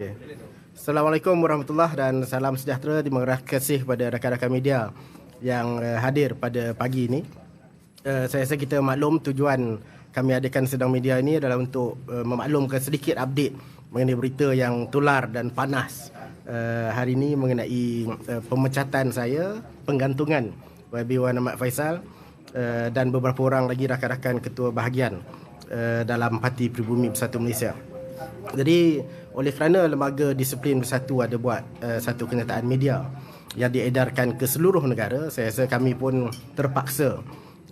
Okay. Assalamualaikum warahmatullahi dan salam sejahtera terima kasih kepada rakan-rakan media yang uh, hadir pada pagi ini. Uh, saya rasa kita maklum tujuan kami adakan sedang media ini adalah untuk uh, memaklumkan sedikit update mengenai berita yang tular dan panas hari ini mengenai pemecatan saya, penggantungan YB Wan Ahmad Faisal dan beberapa orang lagi rakan-rakan ketua bahagian dalam Parti Pribumi Bersatu Malaysia. Jadi oleh kerana lembaga disiplin bersatu ada buat uh, satu kenyataan media yang diedarkan ke seluruh negara, saya rasa kami pun terpaksa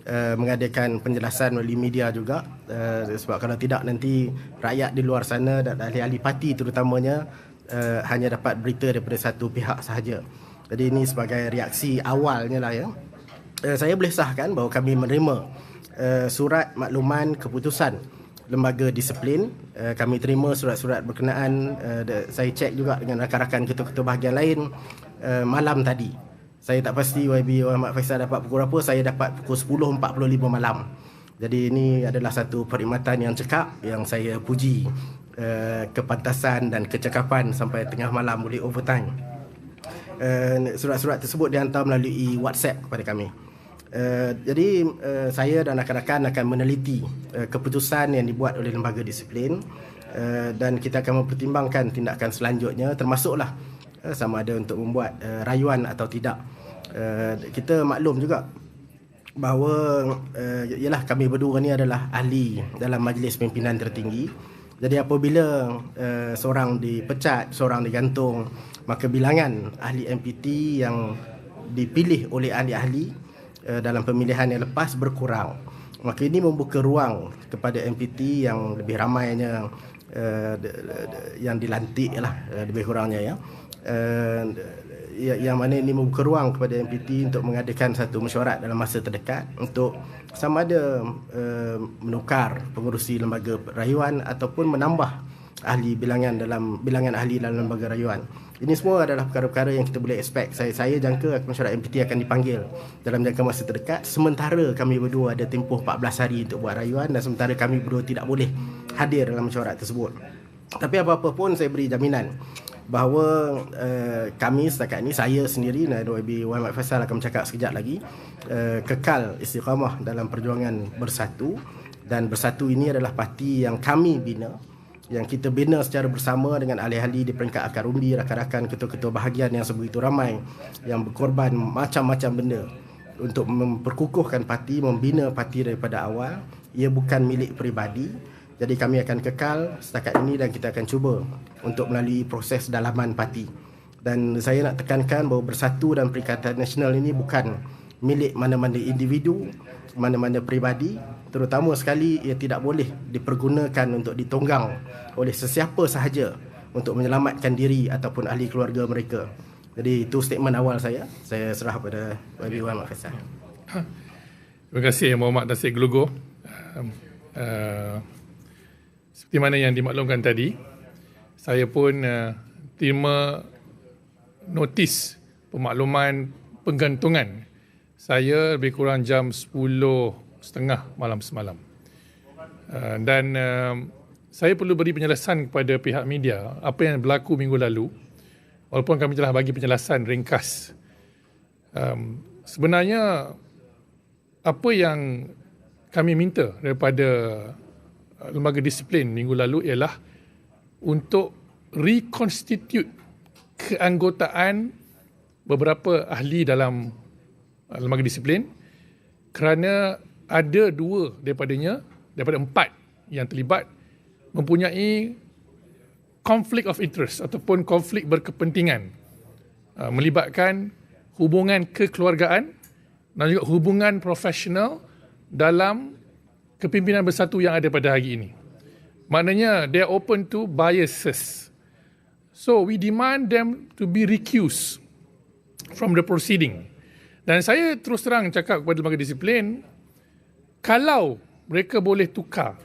uh, mengadakan penjelasan melalui media juga uh, sebab kalau tidak nanti rakyat di luar sana dan ahli-ahli parti terutamanya uh, hanya dapat berita daripada satu pihak sahaja. Jadi ini sebagai reaksi awalnya lah ya. Uh, saya boleh sahkan bahawa kami menerima uh, surat makluman keputusan lembaga disiplin. Uh, kami terima surat-surat berkenaan uh, saya cek juga dengan rakan-rakan ketua-ketua bahagian lain uh, malam tadi. Saya tak pasti YB Muhammad Faisal dapat pukul berapa saya dapat pukul 10.45 malam. Jadi ini adalah satu perkhidmatan yang cekap yang saya puji uh, kepantasan dan kecekapan sampai tengah malam boleh overtime. Uh, surat-surat tersebut dihantar melalui WhatsApp kepada kami Uh, jadi uh, saya dan rakan-rakan akan meneliti uh, keputusan yang dibuat oleh lembaga disiplin uh, dan kita akan mempertimbangkan tindakan selanjutnya termasuklah uh, sama ada untuk membuat uh, rayuan atau tidak. Uh, kita maklum juga bahawa uh, ialah kami berdua ni adalah ahli dalam majlis pimpinan tertinggi. Jadi apabila uh, seorang dipecat, seorang digantung, maka bilangan ahli MPT yang dipilih oleh ahli-ahli uh, dalam pemilihan yang lepas berkurang. Maka ini membuka ruang kepada MPT yang lebih ramainya uh, yang dilantik lah uh, lebih kurangnya ya. Uh, yang mana ini membuka ruang kepada MPT untuk mengadakan satu mesyuarat dalam masa terdekat untuk sama ada uh, menukar pengurusi lembaga rayuan ataupun menambah ahli bilangan dalam bilangan ahli dalam lembaga rayuan. Ini semua adalah perkara-perkara yang kita boleh expect. Saya saya jangka masyarakat MPT akan dipanggil dalam jangka masa terdekat. Sementara kami berdua ada tempoh 14 hari untuk buat rayuan dan sementara kami berdua tidak boleh hadir dalam mesyuarat tersebut. Tapi apa-apa pun saya beri jaminan bahawa uh, kami setakat ini saya sendiri dan YB Muhammad Faisal akan bercakap sekejap lagi uh, kekal istiqamah dalam perjuangan bersatu dan bersatu ini adalah parti yang kami bina yang kita bina secara bersama dengan ahli-ahli di peringkat akar umbi, rakan-rakan ketua-ketua bahagian yang sebegitu ramai yang berkorban macam-macam benda untuk memperkukuhkan parti, membina parti daripada awal. Ia bukan milik peribadi. Jadi kami akan kekal setakat ini dan kita akan cuba untuk melalui proses dalaman parti. Dan saya nak tekankan bahawa bersatu dan perikatan nasional ini bukan milik mana-mana individu, mana-mana peribadi, terutama sekali ia tidak boleh dipergunakan untuk ditunggang oleh sesiapa sahaja untuk menyelamatkan diri ataupun ahli keluarga mereka. Jadi itu statement awal saya. Saya serah pada YB Muhammad Faisal. Terima kasih Muhammad Nasir Gelugo. Uh, uh, seperti mana yang dimaklumkan tadi, saya pun uh, terima notis pemakluman penggantungan saya lebih kurang jam 10 setengah malam semalam. Uh, dan uh, saya perlu beri penjelasan kepada pihak media apa yang berlaku minggu lalu walaupun kami telah bagi penjelasan ringkas. Um, sebenarnya apa yang kami minta daripada uh, lembaga disiplin minggu lalu ialah untuk reconstitute keanggotaan beberapa ahli dalam lembaga disiplin kerana ada dua daripadanya, daripada empat yang terlibat mempunyai konflik of interest ataupun konflik berkepentingan uh, melibatkan hubungan kekeluargaan dan juga hubungan profesional dalam kepimpinan bersatu yang ada pada hari ini. Maknanya they are open to biases. So we demand them to be recused from the proceeding. Dan saya terus terang cakap kepada lembaga disiplin, kalau mereka boleh tukar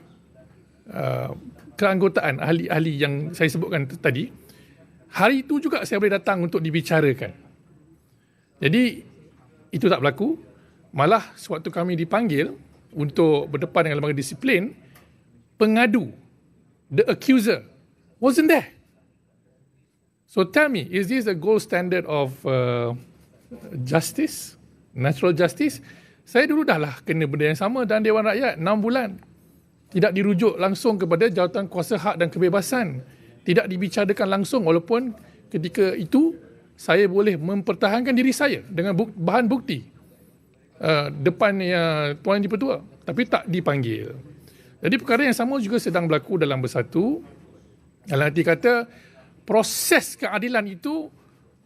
uh, keanggotaan ahli-ahli yang saya sebutkan tadi, hari itu juga saya boleh datang untuk dibicarakan. Jadi, itu tak berlaku. Malah, sewaktu kami dipanggil untuk berdepan dengan lembaga disiplin, pengadu, the accuser, wasn't there. So tell me, is this the gold standard of uh, justice, natural justice? Saya dulu dah lah kena benda yang sama dan Dewan Rakyat 6 bulan. Tidak dirujuk langsung kepada jawatan kuasa hak dan kebebasan. Tidak dibicarakan langsung walaupun ketika itu saya boleh mempertahankan diri saya dengan buk- bahan bukti uh, depan uh, Tuan Yang Dipertua. Tapi tak dipanggil. Jadi perkara yang sama juga sedang berlaku dalam bersatu. Dalam arti kata proses keadilan itu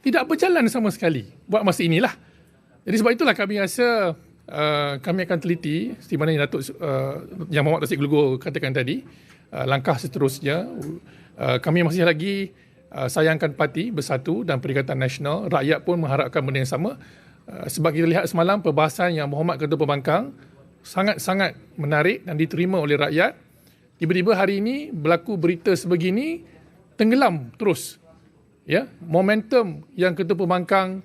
tidak berjalan sama sekali buat masa inilah. Jadi sebab itulah kami rasa uh, kami akan teliti seperti mana yang Datuk uh, yang Muhammad Tasik Gelugur katakan tadi uh, langkah seterusnya. Uh, kami masih lagi uh, sayangkan parti bersatu dan Perikatan Nasional. Rakyat pun mengharapkan benda yang sama. Uh, sebab kita lihat semalam perbahasan yang Muhammad Ketua Pembangkang sangat-sangat menarik dan diterima oleh rakyat. Tiba-tiba hari ini berlaku berita sebegini tenggelam terus. Ya momentum yang Ketua Pembangkang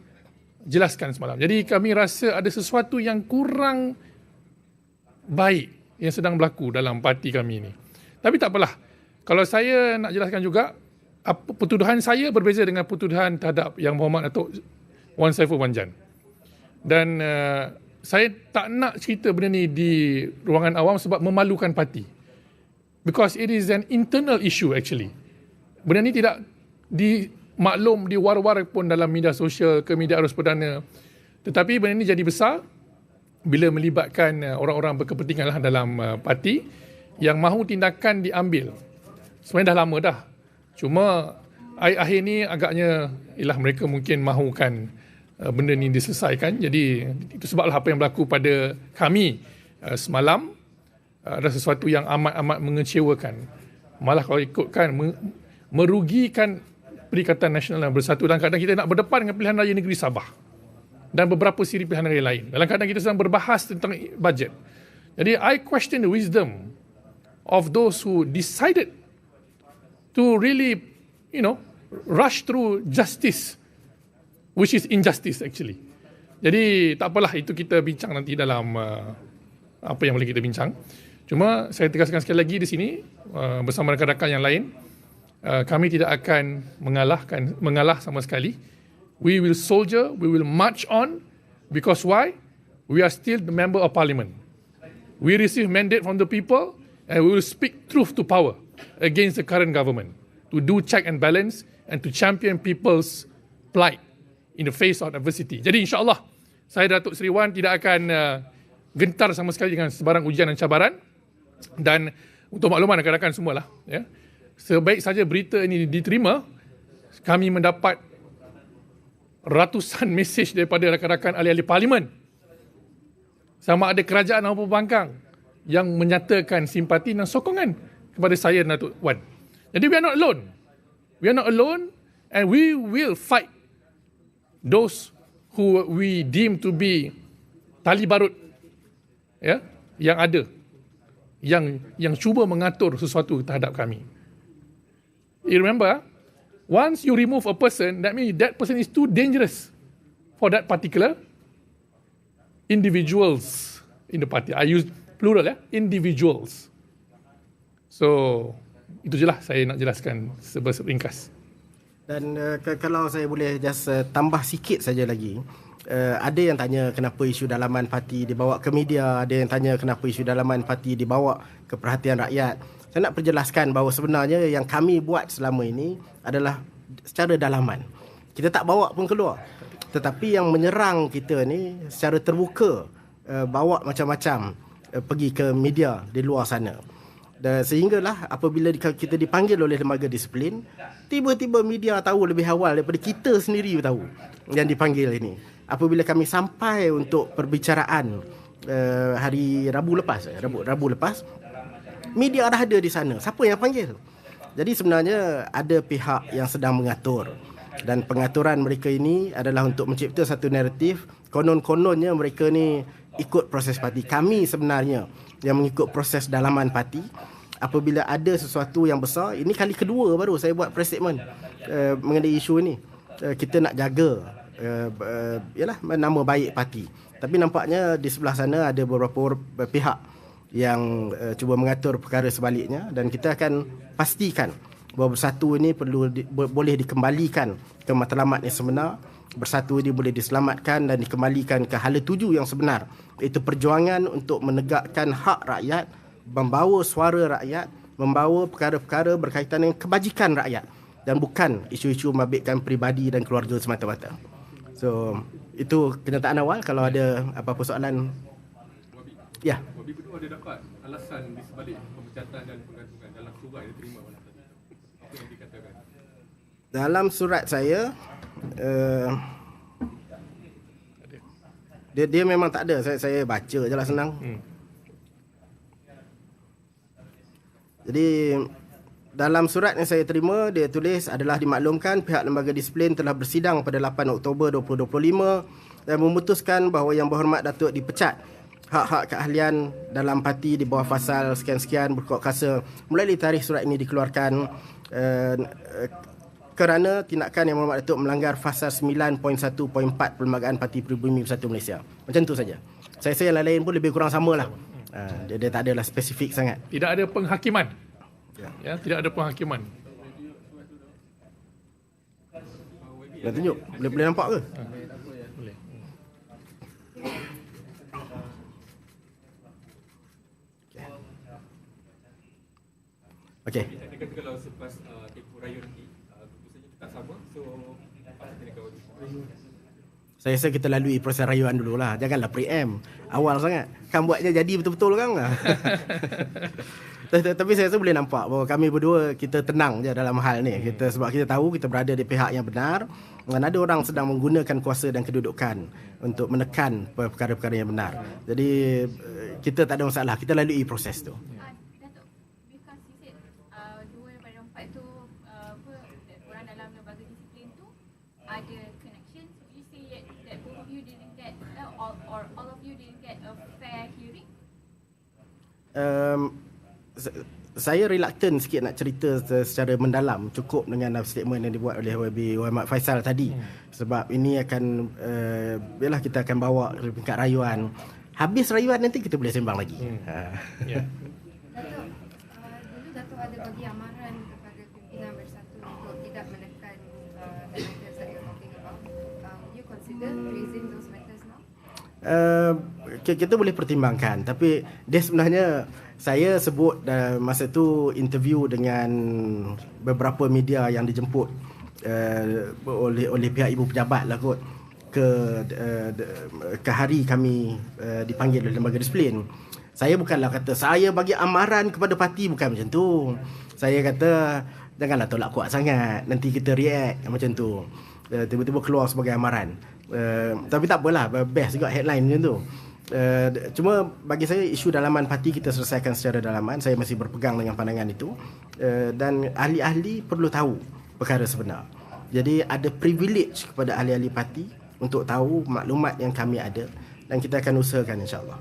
jelaskan semalam. Jadi kami rasa ada sesuatu yang kurang baik yang sedang berlaku dalam parti kami ini. Tapi tak apalah. Kalau saya nak jelaskan juga, apa, pertuduhan saya berbeza dengan pertuduhan terhadap yang Muhammad Datuk Wan Saiful Wanjan. Dan uh, saya tak nak cerita benda ni di ruangan awam sebab memalukan parti. Because it is an internal issue actually. Benda ni tidak di maklum di war-war pun dalam media sosial ke media arus perdana. Tetapi benda ini jadi besar bila melibatkan uh, orang-orang berkepentingan lah dalam uh, parti yang mahu tindakan diambil. Sebenarnya dah lama dah. Cuma akhir-akhir ni agaknya ialah mereka mungkin mahukan uh, benda ni diselesaikan. Jadi itu sebablah apa yang berlaku pada kami semalam ada sesuatu yang amat-amat mengecewakan. Malah kalau ikutkan merugikan Perikatan Nasional yang Bersatu dan kadang kita nak berdepan dengan pilihan raya negeri Sabah dan beberapa siri pilihan raya lain. Dalam keadaan kita sedang berbahas tentang bajet. Jadi I question the wisdom of those who decided to really, you know, rush through justice, which is injustice actually. Jadi tak apalah itu kita bincang nanti dalam uh, apa yang boleh kita bincang. Cuma saya tegaskan sekali lagi di sini uh, bersama rakan-rakan yang lain uh, kami tidak akan mengalahkan mengalah sama sekali. We will soldier, we will march on because why? We are still the member of parliament. We receive mandate from the people and we will speak truth to power against the current government to do check and balance and to champion people's plight in the face of adversity. Jadi insyaAllah saya Datuk Seri Wan tidak akan uh, gentar sama sekali dengan sebarang ujian dan cabaran dan untuk makluman rakan-rakan semualah ya. Yeah sebaik saja berita ini diterima, kami mendapat ratusan mesej daripada rakan-rakan ahli-ahli parlimen sama ada kerajaan maupun pembangkang yang menyatakan simpati dan sokongan kepada saya dan Datuk Wan. Jadi we are not alone. We are not alone and we will fight those who we deem to be tali barut ya yang ada yang yang cuba mengatur sesuatu terhadap kami. You remember, once you remove a person, that means that person is too dangerous for that particular individuals in the party. I use plural ya, individuals. So itu je lah saya nak jelaskan seberingkas. Dan uh, kalau saya boleh just uh, tambah sikit saja lagi. Uh, ada yang tanya kenapa isu dalaman parti dibawa ke media, ada yang tanya kenapa isu dalaman parti dibawa ke perhatian rakyat saya nak perjelaskan bahawa sebenarnya yang kami buat selama ini adalah secara dalaman. Kita tak bawa pun keluar. Tetapi yang menyerang kita ni secara terbuka uh, bawa macam-macam uh, pergi ke media di luar sana. Dan sehinggalah apabila kita dipanggil oleh lembaga disiplin, tiba-tiba media tahu lebih awal daripada kita sendiri tahu yang dipanggil ini. Apabila kami sampai untuk perbicaraan uh, hari Rabu lepas, Rabu Rabu lepas, media dah ada di sana. Siapa yang panggil? Jadi sebenarnya ada pihak yang sedang mengatur dan pengaturan mereka ini adalah untuk mencipta satu naratif konon-kononnya mereka ni ikut proses parti. Kami sebenarnya yang mengikut proses dalaman parti apabila ada sesuatu yang besar, ini kali kedua baru saya buat press statement uh, mengenai isu ini. Uh, kita nak jaga uh, uh, yalah nama baik parti. Tapi nampaknya di sebelah sana ada beberapa pihak yang uh, cuba mengatur perkara sebaliknya dan kita akan pastikan bahawa bersatu ini perlu di, boleh dikembalikan ke matlamat yang sebenar bersatu ini boleh diselamatkan dan dikembalikan ke hala tuju yang sebenar. Iaitu perjuangan untuk menegakkan hak rakyat membawa suara rakyat membawa perkara-perkara berkaitan dengan kebajikan rakyat dan bukan isu-isu mabitkan peribadi dan keluarga semata-mata. So itu kenyataan awal. Kalau ada apa-apa soalan ya Wabi berdua ada dapat alasan di sebalik pemecatan dan penggantungan dalam surat yang malam tadi. Apa yang dikatakan? dalam surat saya uh, dia dia memang tak ada saya saya baca je lah senang Hmm. jadi dalam surat yang saya terima dia tulis adalah dimaklumkan pihak lembaga disiplin telah bersidang pada 8 Oktober 2025 dan memutuskan bahawa yang berhormat Datuk dipecat hak-hak keahlian dalam parti di bawah pasal sekian-sekian berkot kasa mulai dari tarikh surat ini dikeluarkan uh, uh, kerana tindakan yang Muhammad Datuk melanggar fasa 9.1.4 Perlembagaan Parti Pribumi Bersatu Malaysia. Macam tu saja. Saya saya yang lain-lain pun lebih kurang sama lah. Uh, dia, dia tak adalah spesifik sangat. Tidak ada penghakiman. Ya. Ya, tidak ada penghakiman. Dah tunjuk. Boleh boleh nampak ke? Boleh. Okey. Dia kata kalau selepas uh, tempoh raya nanti uh, keputusannya tetap sama so apa kita kawal Saya rasa kita lalui proses rayuan dulu lah. Janganlah pre-em. Awal sangat. Kan buatnya jadi betul-betul kan? Tapi- saya rasa boleh nampak bahawa kami berdua kita tenang je dalam hal ni. Kita sebab kita tahu kita berada di pihak yang benar dan ada orang sedang menggunakan kuasa dan kedudukan untuk menekan perkara-perkara yang benar. Jadi eh, kita tak ada masalah. Kita lalui proses tu. Ah, Datuk, because you said uh, dua daripada empat tu uh, apa that orang dalam lembaga disiplin tu ada connection. So you say that, that both of you didn't get uh, or, or all of you didn't get a fair hearing? Um, saya reluctant sikit nak cerita se- secara mendalam cukup dengan statement yang dibuat oleh YB Muhammad Faisal tadi hmm. sebab ini akan uh, yalah kita akan bawa ke tingkat rayuan habis rayuan nanti kita boleh sembang lagi hmm. ha. Ya. Datuk, uh, dulu Datuk ada bagi amaran kepada pimpinan bersatu untuk tidak menekan uh, the matters that you're talking about. Um, you consider raising those matters now? Uh, kita boleh pertimbangkan tapi dia sebenarnya saya sebut uh, masa tu interview dengan beberapa media yang dijemput uh, oleh oleh pihak ibu pejabat lah kot ke uh, ke hari kami uh, dipanggil oleh lembaga disiplin. Saya bukanlah kata saya bagi amaran kepada parti bukan macam tu. Saya kata janganlah tolak kuat sangat nanti kita react macam tu. Uh, tiba-tiba keluar sebagai amaran. Uh, tapi tak apalah best juga headline macam tu. Uh, cuma bagi saya isu dalaman parti kita selesaikan secara dalaman. Saya masih berpegang dengan pandangan itu. Uh, dan ahli-ahli perlu tahu perkara sebenar. Jadi ada privilege kepada ahli-ahli parti untuk tahu maklumat yang kami ada dan kita akan usahakan insyaAllah.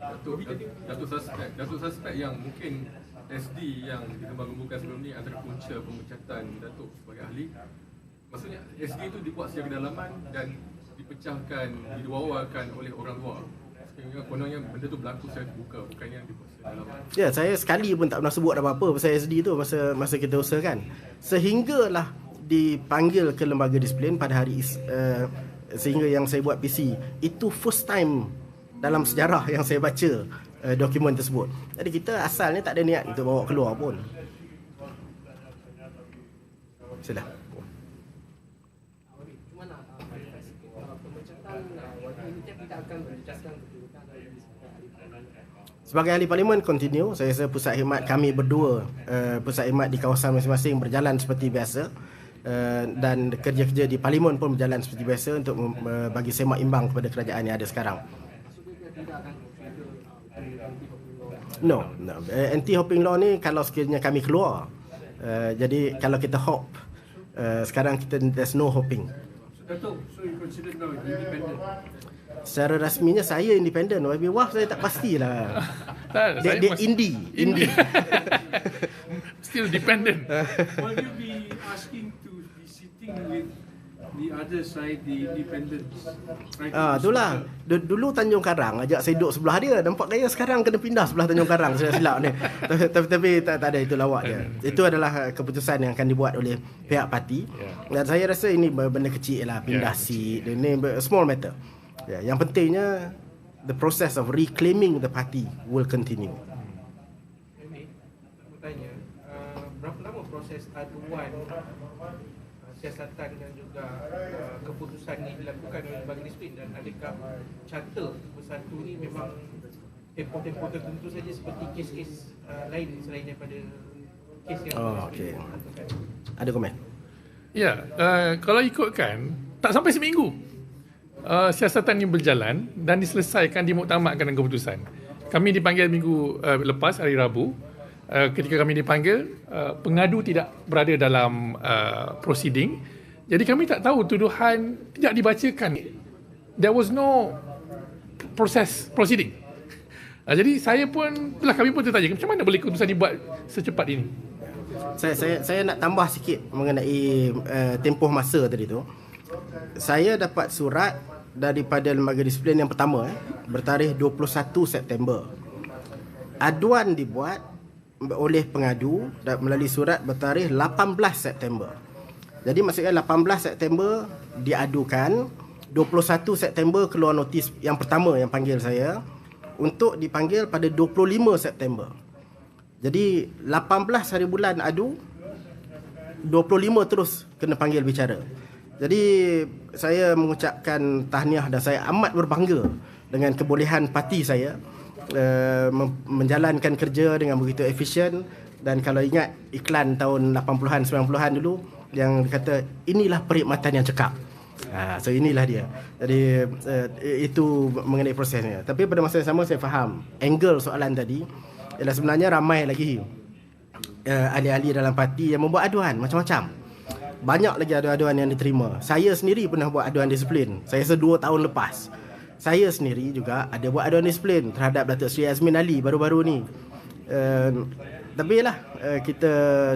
Datuk, suspek, Datuk suspek yang mungkin SD yang dikembang-kembangkan sebelum ni antara punca pemecatan Datuk sebagai ahli. Maksudnya SD itu dibuat secara kedalaman dan dipecahkan, diwawakan oleh orang luar. Sehingga kononnya benda tu berlaku secara terbuka, bukannya dibuat secara dalaman. Ya, saya sekali pun tak pernah sebut apa-apa pasal SD tu masa masa kita usahakan. Sehinggalah dipanggil ke lembaga disiplin pada hari uh, sehingga yang saya buat PC. Itu first time dalam sejarah yang saya baca uh, dokumen tersebut. Jadi kita asalnya tak ada niat untuk bawa keluar pun. Sudah. Cuma nak uh, clarify sikit uh, Pemecatan uh, wakil UTM tidak akan kedudukan. Sebagai ahli parlimen continue, saya rasa pusat khidmat kami berdua, uh, pusat khidmat di kawasan masing-masing berjalan seperti biasa. Uh, dan kerja-kerja di parlimen pun berjalan seperti biasa untuk uh, bagi semak imbang kepada kerajaan yang ada sekarang. Law. No, no. Uh, anti-hopping law ni kalau sekiranya kami keluar. Uh, jadi kalau kita hop, uh, sekarang kita there's no hopping. Datuk, so you consider now independent? Secara rasminya saya independen. YB Wah saya tak pastilah. Tak, Dia, saya dia. Indie. indie. Still dependent. Will you be asking to be sitting with the other side, the independents. Right Ah, itulah. Du- Dulu Tanjung Karang ajak saya duduk sebelah dia. Nampak gaya sekarang kena pindah sebelah Tanjung Karang silap-silap ni. Tapi, tapi, tapi tak, tak ada itu lawak dia. Itu adalah keputusan yang akan dibuat oleh pihak parti. Dan saya rasa ini benda kecil lah pindah Ya, seat. Ini small matter. Ya, yang pentingnya the process of reclaiming the party will continue. Uh, berapa lama proses aduan siasatan dan juga uh, keputusan ni dilakukan oleh lembaga disiplin dan adakah charter bersatu ni memang tempoh-tempoh tertentu saja seperti kes-kes uh, lain selain daripada kes yang Oh, okey. Ada komen? Ya, uh, kalau ikutkan tak sampai seminggu uh, siasatan ini berjalan dan diselesaikan dimuktamadkan dengan keputusan. Kami dipanggil minggu uh, lepas hari Rabu. Uh, ketika kami dipanggil, uh, pengadu tidak berada dalam uh, proceeding. Jadi kami tak tahu tuduhan tidak dibacakan. There was no proses proceeding. Uh, jadi saya pun, itulah kami pun tertanya, macam mana boleh keputusan dibuat secepat ini? saya saya saya nak tambah sikit mengenai uh, tempoh masa tadi tu. Saya dapat surat daripada lembaga disiplin yang pertama eh, bertarikh 21 September. Aduan dibuat oleh pengadu melalui surat bertarikh 18 September. Jadi maksudnya 18 September diadukan, 21 September keluar notis yang pertama yang panggil saya untuk dipanggil pada 25 September. Jadi 18 hari bulan adu 25 terus kena panggil bicara. Jadi saya mengucapkan tahniah dan saya amat berbangga dengan kebolehan parti saya uh, menjalankan kerja dengan begitu efisien dan kalau ingat iklan tahun 80-an 90-an dulu yang kata inilah perkhidmatan yang cekap. Ha, so inilah dia. Jadi uh, itu mengenai prosesnya. Tapi pada masa yang sama saya faham angle soalan tadi ialah sebenarnya ramai lagi uh, ahli-ahli dalam parti yang membuat aduan macam-macam. Banyak lagi aduan-aduan yang diterima. Saya sendiri pernah buat aduan disiplin. Saya rasa dua tahun lepas. Saya sendiri juga ada buat aduan disiplin terhadap Datuk Seri Azmin Ali baru-baru ni. Uh, tapi lah uh, kita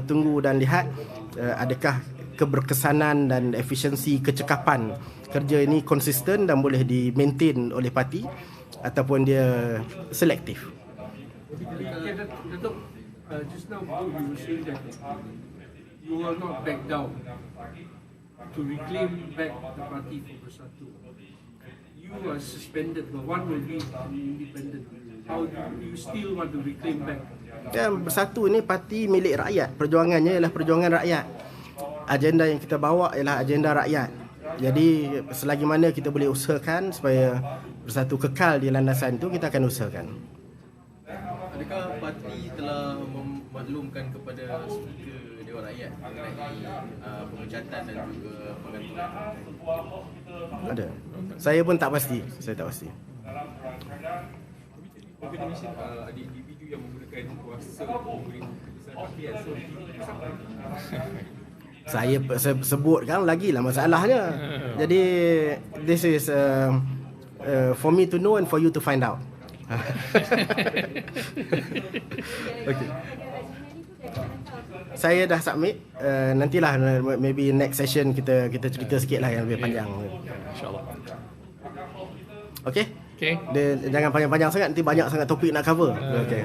tunggu dan lihat uh, adakah keberkesanan dan efisiensi kecekapan kerja ini konsisten dan boleh di maintain oleh parti ataupun dia selektif. Datuk, uh, just now you were saying that you will not back down to reclaim back the party for Bersatu. You are suspended, but one will be independent. How do you still want to reclaim back? Dan bersatu ni parti milik rakyat. Perjuangannya ialah perjuangan rakyat. Agenda yang kita bawa ialah agenda rakyat. Jadi selagi mana kita boleh usahakan supaya bersatu kekal di landasan itu kita akan usahakan. Adakah parti telah memaklumkan kepada Speaker Dewan Rakyat mengenai uh, pemecatan dan juga penggantungan? Ada. Saya pun tak pasti. Saya tak pasti. Ada individu yang menggunakan kuasa? Saya se- sebutkan lagi lah masalahnya. Jadi this is uh, uh, for me to know and for you to find out. okay. Saya dah submit. Uh, nantilah uh, maybe next session kita kita cerita sikit lah yang lebih panjang. InsyaAllah. Okay? Okay. Dia, jangan panjang-panjang sangat nanti banyak sangat topik nak cover. Okay.